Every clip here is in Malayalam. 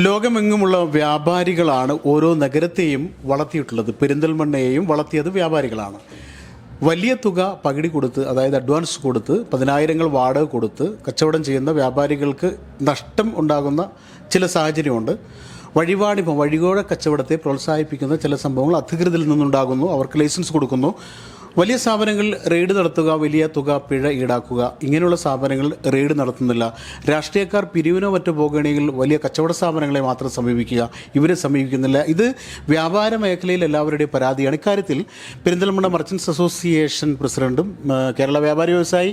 ലോകമെങ്ങുമുള്ള വ്യാപാരികളാണ് ഓരോ നഗരത്തെയും വളർത്തിയിട്ടുള്ളത്. പെരിന്തൽമണ്ണയെയും വളർത്തിയത് വ്യാപാരികളാണ്. വലിയ തുക പകിടി കൊടുത്ത് അതായത് അഡ്വാൻസ് കൊടുത്ത് പതിനായിരങ്ങൾ വാടക കൊടുത്ത് കച്ചവടം ചെയ്യുന്ന വ്യാപാരികൾക്ക് നഷ്ടം ഉണ്ടാകുന്ന ചില സാഹചര്യമുണ്ട്. വഴിപാടി വഴികോഴ കച്ചവടത്തെ പ്രോത്സാഹിപ്പിക്കുന്ന ചില സംഭവങ്ങൾ അധികൃതരിൽ നിന്നുണ്ടാകുന്നു. അവർക്ക് ലൈസൻസ് കൊടുക്കുന്നു. വലിയ സ്ഥാപനങ്ങളിൽ റെയ്ഡ് നടത്തുക വലിയ തുക പിഴ ഈടാക്കുക ഇങ്ങനെയുള്ള സ്ഥാപനങ്ങൾ റെയ്ഡ് നടത്തുന്നില്ല. രാഷ്ട്രീയക്കാർ പിരിവിനോ മറ്റോ പോകുകയാണെങ്കിൽ വലിയ കച്ചവട സ്ഥാപനങ്ങളെ മാത്രം സമീപിക്കുക. ഇവരെ സമീപിക്കുന്നില്ല. ഇത് വ്യാപാര മേഖലയിൽ എല്ലാവരുടെയും പരാതിയാണ്. ഇക്കാര്യത്തിൽ പെരിന്തൽമണ്ണ മർച്ചൻസ് അസോസിയേഷൻ പ്രസിഡന്റും കേരള വ്യാപാരി വ്യവസായി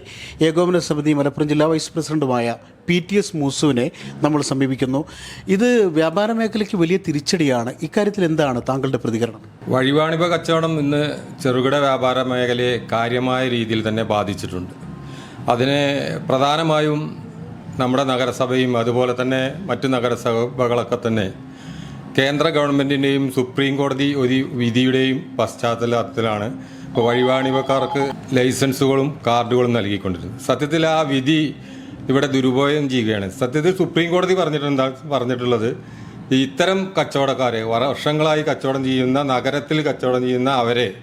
ഏകോപന സമിതി മലപ്പുറം ജില്ലാ വൈസ് പ്രസിഡന്റുമായ പി ടി എസ് മൂസുവിനെ നമ്മൾ സമീപിക്കുന്നു. ഇത് വ്യാപാര മേഖലയ്ക്ക് വലിയ തിരിച്ചടിയാണ്. ഇക്കാര്യത്തിൽ എന്താണ് താങ്കളുടെ പ്രതികരണം? വഴിവാണിഭ കച്ചവടം ഇന്ന് ചെറുകിട വ്യാപാര മേഖലയെ കാര്യമായ രീതിയിൽ തന്നെ ബാധിച്ചിട്ടുണ്ട്. അതിന് പ്രധാനമായും നമ്മുടെ നഗരസഭയും അതുപോലെ തന്നെ മറ്റു നഗരസഭകളൊക്കെ തന്നെ കേന്ദ്ര ഗവൺമെന്റിന്റെയും സുപ്രീം കോടതി ഒരു വിധിയുടെയും പശ്ചാത്തലത്തിലാണ് വഴിവാണിഭക്കാർക്ക് ലൈസൻസുകളും കാർഡുകളും നൽകിക്കൊണ്ടിരുന്നത്. സത്യത്തിൽ ആ വിധി ഇവിടെ ദുരുപയോഗം ചെയ്യുകയാണ്. സത്യത്തിൽ സുപ്രീം കോടതി പറഞ്ഞിട്ടുണ്ട് പറഞ്ഞിട്ടുള്ളത്? ഇത്തരം കച്ചവടക്കാരെ വർഷങ്ങളായി കച്ചവടം ചെയ്യുന്ന നഗരത്തിൽ കച്ചവടം ചെയ്യുന്ന അവരെ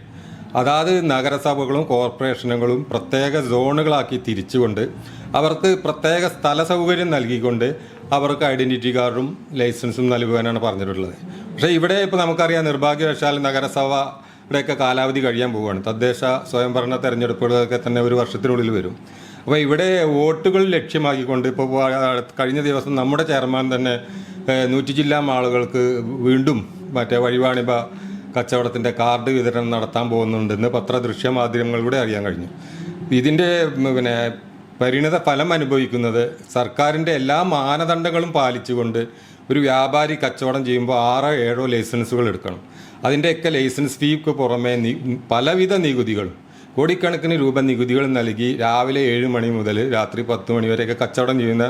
അതാത് നഗരസഭകളും കോർപ്പറേഷനുകളും പ്രത്യേക സോണുകളാക്കി തിരിച്ചുകൊണ്ട് അവർക്ക് പ്രത്യേക സ്ഥല സൗകര്യം നൽകിക്കൊണ്ട് അവർക്ക് ഐഡന്റിറ്റി കാർഡും ലൈസൻസും നൽകുവാനാണ് പറഞ്ഞിട്ടുള്ളത്. പക്ഷേ ഇവിടെ ഇപ്പോൾ നമുക്കറിയാം നിർഭാഗ്യവശാൽ നഗരസഭയുടെയൊക്കെ കാലാവധി കഴിയാൻ പോവുകയാണ്. തദ്ദേശ സ്വയംഭരണ തെരഞ്ഞെടുപ്പുകളൊക്കെ തന്നെ ഒരു വർഷത്തിനുള്ളിൽ വരും. അപ്പോൾ ഇവിടെ വോട്ടുകൾ ലക്ഷ്യമാക്കിക്കൊണ്ട് ഇപ്പോൾ കഴിഞ്ഞ ദിവസം നമ്മുടെ ചെയർമാൻ തന്നെ നൂറ്റി ജില്ലാ ആളുകൾക്ക് വീണ്ടും മറ്റേ വഴിവാണിഭ കച്ചവടത്തിന്റെ കാർഡ് വിതരണം നടത്താൻ പോകുന്നുണ്ടെന്ന് പത്രദൃശ്യ മാധ്യമങ്ങളിലൂടെ അറിയാൻ കഴിഞ്ഞു. ഇതിന്റെ പിന്നെ പരിണിത ഫലം അനുഭവിക്കുന്നത് സർക്കാരിന്റെ എല്ലാ മാനദണ്ഡങ്ങളും പാലിച്ചുകൊണ്ട് ഒരു വ്യാപാരി കച്ചവടം ചെയ്യുമ്പോൾ ആറോ ഏഴോ ലൈസൻസുകൾ എടുക്കണം. അതിന്റെയൊക്കെ ലൈസൻസ് ഫീക്ക് പുറമെ പലവിധ നികുതികളും കോടിക്കണക്കിന് രൂപ നികുതികൾ നൽകി രാവിലെ ഏഴ് മണി മുതൽ രാത്രി പത്ത് മണി വരെയൊക്കെ കച്ചവടം ചെയ്യുന്ന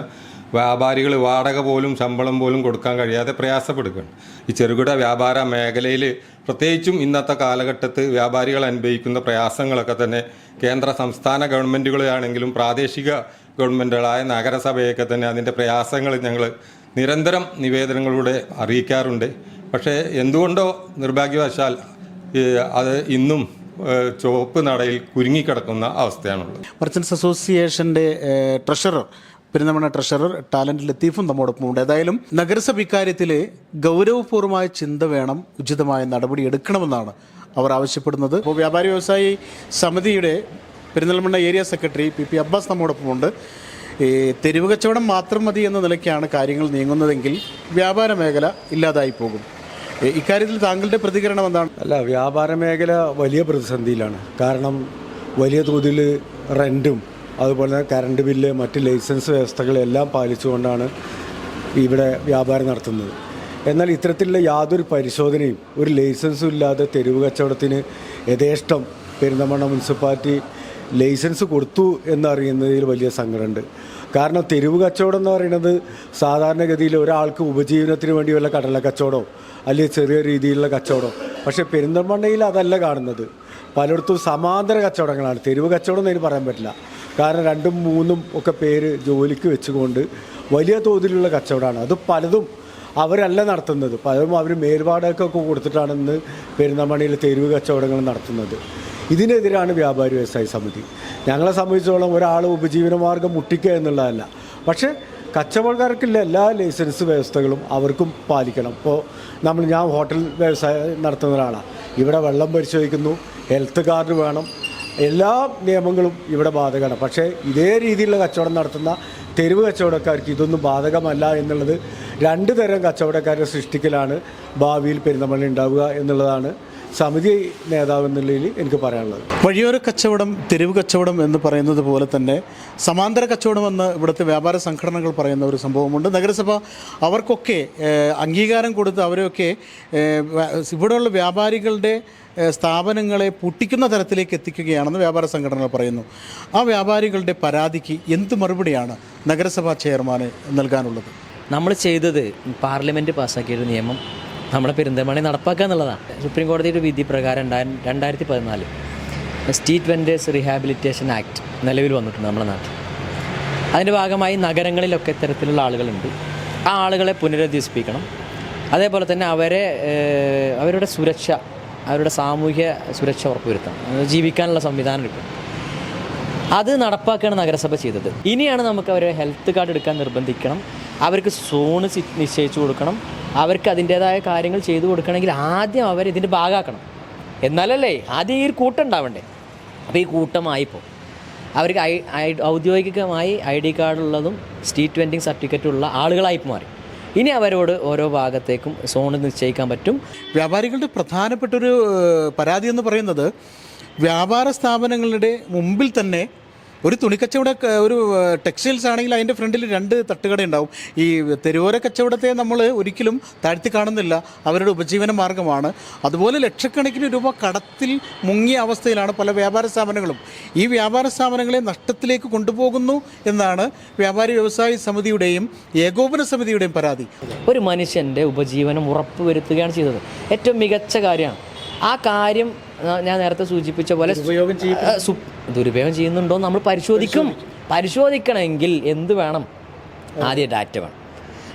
വ്യാപാരികൾ വാടക പോലും ശമ്പളം പോലും കൊടുക്കാൻ കഴിയാതെ പ്രയാസപ്പെടുകയാണ്. ഈ ചെറുകിട വ്യാപാര മേഖലയിൽ പ്രത്യേകിച്ചും ഇന്നത്തെ കാലഘട്ടത്ത് വ്യാപാരികൾ അനുഭവിക്കുന്ന പ്രയാസങ്ങളൊക്കെ തന്നെ കേന്ദ്ര സംസ്ഥാന ഗവൺമെന്റുകളാണെങ്കിലും പ്രാദേശിക ഗവൺമെന്റുകളായ നഗരസഭയൊക്കെ തന്നെ അതിന്റെ പ്രയാസങ്ങൾ ഞങ്ങൾ നിരന്തരം നിവേദനങ്ങളിലൂടെ അറിയിക്കാറുണ്ട്. പക്ഷേ എന്തുകൊണ്ടോ നിർഭാഗ്യവശാൽ അത് ഇന്നും ചുവപ്പ് നടയിൽ കുരുങ്ങിക്കിടക്കുന്ന അവസ്ഥയാണുള്ളത്. മർച്ചൻസ് അസോസിയേഷന്റെ ഏഹ്, ട്രഷറർ പെരുന്തമണ്ണ ട്രഷറർ ടാലന്റ് ലത്തീഫും നമ്മോടൊപ്പം ഉണ്ട്. ഏതായാലും നഗരസഭ ഇക്കാര്യത്തിൽ ഗൗരവപൂർവമായ ചിന്ത വേണം ഉചിതമായ നടപടി എടുക്കണമെന്നാണ് അവർ ആവശ്യപ്പെടുന്നത്. അപ്പോൾ വ്യാപാരി വ്യവസായി സമിതിയുടെ Perinthalmanna area secretary P P Abbas നമ്മോടൊപ്പം ഉണ്ട്. ഈ തെരുവ് കച്ചവടം മാത്രം മതി എന്ന നിലയ്ക്കാണ് കാര്യങ്ങൾ നീങ്ങുന്നതെങ്കിൽ വ്യാപാര മേഖല ഇല്ലാതായി പോകും. ഇക്കാര്യത്തിൽ താങ്കളുടെ പ്രതികരണം എന്താണ്? അല്ല വ്യാപാര മേഖല വലിയ പ്രതിസന്ധിയിലാണ്. കാരണം വലിയ തോതിൽ റെന്റും അതുപോലെ തന്നെ കറണ്ട് ബില്ല് മറ്റ് ലൈസൻസ് വ്യവസ്ഥകളെല്ലാം പാലിച്ചുകൊണ്ടാണ് ഇവിടെ വ്യാപാരം നടത്തുന്നത്. എന്നാൽ ഇത്തരത്തിലുള്ള യാതൊരു പരിശോധനയും ഒരു ലൈസൻസും ഇല്ലാതെ തെരുവ് കച്ചവടത്തിന് യഥേഷ്ടം പെരിന്തമണ്ണ മുനിസിപ്പാലിറ്റി ലൈസൻസ് കൊടുത്തു എന്നറിയുന്നതിൽ വലിയ സങ്കടമുണ്ട്. കാരണം തെരുവ് കച്ചവടം എന്ന് പറയുന്നത് സാധാരണഗതിയിൽ ഒരാൾക്ക് ഉപജീവനത്തിന് വേണ്ടിയുള്ള കടല കച്ചവടമോ അല്ലെങ്കിൽ ചെറിയ രീതിയിലുള്ള കച്ചവടം. പക്ഷേ പെരിന്തൽമണ്ണയിൽ അതല്ല കാണുന്നത്. പലയിടത്തും സമാന്തര കച്ചവടങ്ങളാണ്. തെരുവ് കച്ചവടം എന്ന് പറയാൻ പറ്റില്ല. കാരണം രണ്ടും മൂന്നും ഒക്കെ പേര് ജോലിക്ക് വെച്ചുകൊണ്ട് വലിയ തോതിലുള്ള കച്ചവടമാണ്. അത് പലതും അവരല്ല നടത്തുന്നത്. പലരും അവർ മേൽപാടൊക്കെ കൊടുത്തിട്ടാണ് ഇന്ന് പെരുന്തമണിയിൽ തെരുവ് കച്ചവടങ്ങൾ നടത്തുന്നത്. ഇതിനെതിരാണ് വ്യാപാരി വ്യവസായ സമിതി. ഞങ്ങളെ സംബന്ധിച്ചോളം ഒരാൾ ഉപജീവനമാർഗം മുട്ടിക്കുക എന്നുള്ളതല്ല. പക്ഷേ കച്ചവടക്കാർക്കുള്ള എല്ലാ ലൈസൻസ് വ്യവസ്ഥകളും അവർക്കും പാലിക്കണം. ഇപ്പോൾ നമ്മൾ ഞാൻ ഹോട്ടൽ വ്യവസായം നടത്തുന്ന ഒരാളാണ് ഇവിടെ വെള്ളം പരിശോധിക്കുന്നു ഹെൽത്ത് കാർഡ് വേണം. എല്ലാ നിയമങ്ങളും ഇവിടെ ബാധകമാണ്. പക്ഷേ ഇതേ രീതിയിലുള്ള കച്ചവടം നടത്തുന്ന തെരുവ് കച്ചവടക്കാർക്ക് ഇതൊന്നും ബാധകമല്ല എന്നുള്ളത് രണ്ട് തരം കച്ചവടക്കാരെ സൃഷ്ടിക്കലാണ് ഭാവിയിൽ പെരുന്തമണ്ണ ഉണ്ടാവുക എന്നുള്ളതാണ് സമിതി നേതാവ് എന്നുള്ളതിൽ എനിക്ക് പറയാനുള്ളത്. വഴിയോര കച്ചവടം തെരുവ് കച്ചവടം എന്ന് പറയുന്നത് പോലെ തന്നെ സമാന്തര കച്ചവടം എന്ന് ഇവിടുത്തെ വ്യാപാര സംഘടനകൾ പറയുന്ന ഒരു സംഭവമുണ്ട്. നഗരസഭ അവർക്കൊക്കെ അംഗീകാരം കൊടുത്ത് അവരെയൊക്കെ ഇവിടെയുള്ള വ്യാപാരികളുടെ സ്ഥാപനങ്ങളെ പൊട്ടിക്കുന്ന തരത്തിലേക്ക് എത്തിക്കുകയാണെന്ന് വ്യാപാര സംഘടനകൾ പറയുന്നു. ആ വ്യാപാരികളുടെ പരാതിക്ക് എന്ത് മറുപടിയാണ് നഗരസഭാ ചെയർമാന് നൽകാനുള്ളത്? നമ്മൾ ചെയ്തത് പാർലമെന്റ് പാസ്സാക്കിയൊരു നിയമം നമ്മുടെ പെരിന്തൽമണി നടപ്പാക്കുക എന്നുള്ളതാണ് സുപ്രീം കോടതിയുടെ വിധി പ്രകാരം രണ്ടായിരം രണ്ടായിരത്തി പതിനാല് സ്റ്റീറ്റ് വെൻഡേഴ്സ് റീഹാബിലിറ്റേഷൻ ആക്ട് നിലവിൽ വന്നിട്ടുണ്ട് നമ്മുടെ നാട്ടിൽ. അതിന്റെ ഭാഗമായി നഗരങ്ങളിലൊക്കെ ഇത്തരത്തിലുള്ള ആളുകളുണ്ട്. ആ ആളുകളെ പുനരധിവസിപ്പിക്കണം. അതേപോലെ തന്നെ അവരെ അവരുടെ സുരക്ഷ അവരുടെ സാമൂഹ്യ സുരക്ഷ ഉറപ്പുവരുത്തണം. ജീവിക്കാനുള്ള സംവിധാനം കിട്ടും അത് നടപ്പാക്കുകയാണ് നഗരസഭ ചെയ്തത്. ഇനിയാണ് നമുക്ക് അവരെ ഹെൽത്ത് കാർഡ് എടുക്കാൻ നിർബന്ധിക്കണം. അവർക്ക് സോണ് നിശ്ചയിച്ചു കൊടുക്കണം. അവർക്ക് അതിന്റേതായ കാര്യങ്ങൾ ചെയ്തു കൊടുക്കണമെങ്കിൽ ആദ്യം അവർ ഇതിന്റെ ഭാഗമാക്കണം. എന്നാലല്ലേ? ആദ്യം ഈ ഒരു കൂട്ടം ഉണ്ടാവണ്ടേ? അപ്പോൾ ഈ കൂട്ടമായിപ്പോൾ അവർക്ക് ഐ ഔദ്യോഗികമായി ഐ ഡി കാർഡുള്ളതും സ്ട്രീറ്റ് വെൻഡിങ് സർട്ടിഫിക്കറ്റ് ഉള്ള ആളുകളായി മാറി ഇനി അവരോട് ഓരോ ഭാഗത്തേക്കും സോണ് നിശ്ചയിക്കാൻ പറ്റും. വ്യാപാരികളുടെ പ്രധാനപ്പെട്ട ഒരു പരാതി എന്ന് പറയുന്നത് വ്യാപാര സ്ഥാപനങ്ങളുടെ മുമ്പിൽ തന്നെ ഒരു തുണിക്കച്ചവട കച്ചവട ഒരു ടെക്സ്റ്റൈൽസ് ആണെങ്കിൽ അതിന്റെ ഫ്രണ്ടിൽ രണ്ട് തട്ടുകട ഉണ്ടാവും. ഈ തെരുവോര കച്ചവടത്തെ നമ്മൾ ഒരിക്കലും താഴ്ത്തി കാണുന്നില്ല. അവരുടെ ഉപജീവന മാർഗമാണ്. അതുപോലെ ലക്ഷക്കണക്കിന് രൂപ കടത്തിൽ മുങ്ങിയ അവസ്ഥയിലാണ് പല വ്യാപാര സ്ഥാപനങ്ങളും. ഈ വ്യാപാര സ്ഥാപനങ്ങളെ നഷ്ടത്തിലേക്ക് കൊണ്ടുപോകുന്നു എന്നാണ് വ്യാപാരി വ്യവസായ സമിതിയുടെയും ഏകോപന സമിതിയുടെയും പരാതി. ഒരു മനുഷ്യന്റെ ഉപജീവനം ഉറപ്പുവരുത്തുകയാണ് ചെയ്തത്. ഏറ്റവും മികച്ച കാര്യമാണ്. ആ കാര്യം ഞാൻ നേരത്തെ സൂചിപ്പിച്ച പോലെ ദുരുപയോഗം ചെയ്യുന്നുണ്ടോ നമ്മൾ പരിശോധിക്കും. പരിശോധിക്കണമെങ്കിൽ എന്ത് വേണം? ആദ്യ ഡാറ്റ വേണം.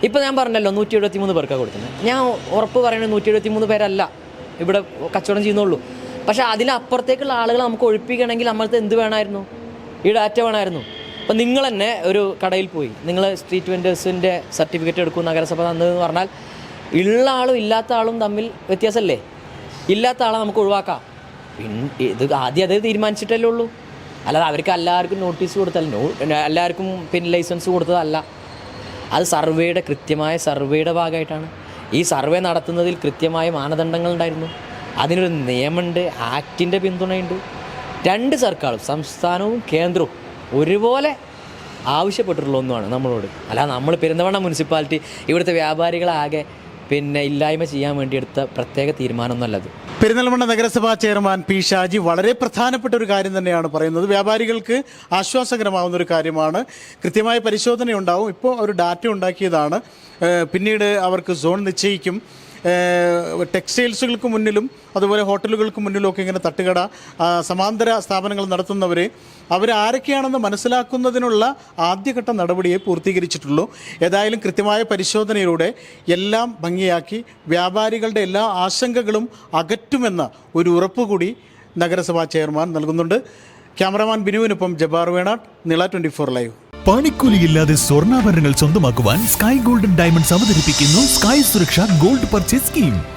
ഇപ്പം ഞാൻ പറഞ്ഞല്ലോ നൂറ്റി എഴുപത്തി മൂന്ന് പേർക്കാണ് കൊടുക്കുന്നത്. ഞാൻ ഉറപ്പ് പറയുന്നത് നൂറ്റി എഴുപത്തി മൂന്ന് പേരല്ല. ഇവിടെ കച്ചവടം ചെയ്യുന്നുള്ളൂ. പക്ഷേ അതിലപ്പുറത്തേക്കുള്ള ആളുകളെ നമുക്ക് ഒഴിപ്പിക്കണമെങ്കിൽ നമ്മൾക്ക് എന്ത് വേണമായിരുന്നു? ഈ ഡാറ്റ വേണമായിരുന്നു. അപ്പം നിങ്ങൾ തന്നെ ഒരു കടയിൽ പോയി. നിങ്ങൾ സ്ട്രീറ്റ് വെൻഡേഴ്സിന്റെ സർട്ടിഫിക്കറ്റ് എടുക്കും നഗരസഭ തന്നതെന്ന് പറഞ്ഞാൽ ഉള്ള ആളും ഇല്ലാത്ത ആളും തമ്മിൽ വ്യത്യാസമല്ലേ? ഇല്ലാത്ത ആളെ നമുക്ക് ഒഴിവാക്കാം. ഇത് ആദ്യം അത് തീരുമാനിച്ചിട്ടല്ലേ ഉള്ളൂ. അല്ലാതെ അവർക്ക് എല്ലാവർക്കും നോട്ടീസ് കൊടുത്തല്ല നോ എല്ലാവർക്കും പിൻ ലൈസൻസ് കൊടുത്തതല്ല. അത് സർവേയുടെ കൃത്യമായ സർവേയുടെ ഭാഗമായിട്ടാണ്. ഈ സർവേ നടത്തുന്നതിൽ കൃത്യമായ മാനദണ്ഡങ്ങൾ ഉണ്ടായിരുന്നു. അതിനൊരു നിയമമുണ്ട് ആക്ടിന്റെ പിന്തുണയുണ്ട്. രണ്ട് സർക്കാരും സംസ്ഥാനവും കേന്ദ്രവും ഒരുപോലെ ആവശ്യപ്പെട്ടിട്ടുള്ള ഒന്നുമാണ് നമ്മളോട്. അല്ല നമ്മൾ പെരുന്തവണ്ണ മുനിസിപ്പാലിറ്റി ഇവിടുത്തെ വ്യാപാരികളാകെ പിന്നെ ഇല്ലായ്മ ചെയ്യാൻ വേണ്ടി എടുത്ത പ്രത്യേക തീരുമാനമൊന്നുമല്ലത്. പെരിന്തൽമണ്ണ നഗരസഭാ ചെയർമാൻ പി ഷാജി വളരെ പ്രധാനപ്പെട്ട ഒരു കാര്യം തന്നെയാണ് പറയുന്നത്. വ്യാപാരികൾക്ക് ആശ്വാസകരമാവുന്ന ഒരു കാര്യമാണ്. കൃത്യമായ പരിശോധന ഉണ്ടാവും ഇപ്പോൾ ഒരു ഡാറ്റ ഉണ്ടാക്കിയതാണ്. പിന്നീട് അവർക്ക് സോൺ നിശ്ചയിക്കും. ടെക്സ്റ്റൈൽസുകൾക്ക് മുന്നിലും അതുപോലെ ഹോട്ടലുകൾക്ക് മുന്നിലും ഒക്കെ ഇങ്ങനെ തട്ടുകട സമാന്തര സ്ഥാപനങ്ങൾ നടത്തുന്നവർ അവരാരൊക്കെയാണെന്ന് മനസ്സിലാക്കുന്നതിനുള്ള ആദ്യഘട്ട നടപടിയെ പൂർത്തീകരിച്ചിട്ടുള്ളൂ. ഏതായാലും കൃത്യമായ പരിശോധനയിലൂടെ എല്ലാം ഭംഗിയാക്കി വ്യാപാരികളുടെ എല്ലാ ആശങ്കകളും അകറ്റുമെന്ന ഒരു ഉറപ്പ് കൂടി നഗരസഭാ ചെയർമാൻ നൽകുന്നുണ്ട്. Cameraman ബിനുവിനൊപ്പം Jabbar Venattu Nila twenty four live. പണിക്കൂലിയില്ലാതെ സ്വർണാഭരണങ്ങൾ സ്വന്തമാക്കുവാൻ സ്കൈ ഗോൾഡൻ ഡയമണ്ട്സ് അവതരിപ്പിക്കുന്നു sky Suraksha gold purchase scheme.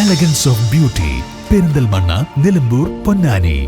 elegance of beauty Perinthalmanna Nilambur Ponnani.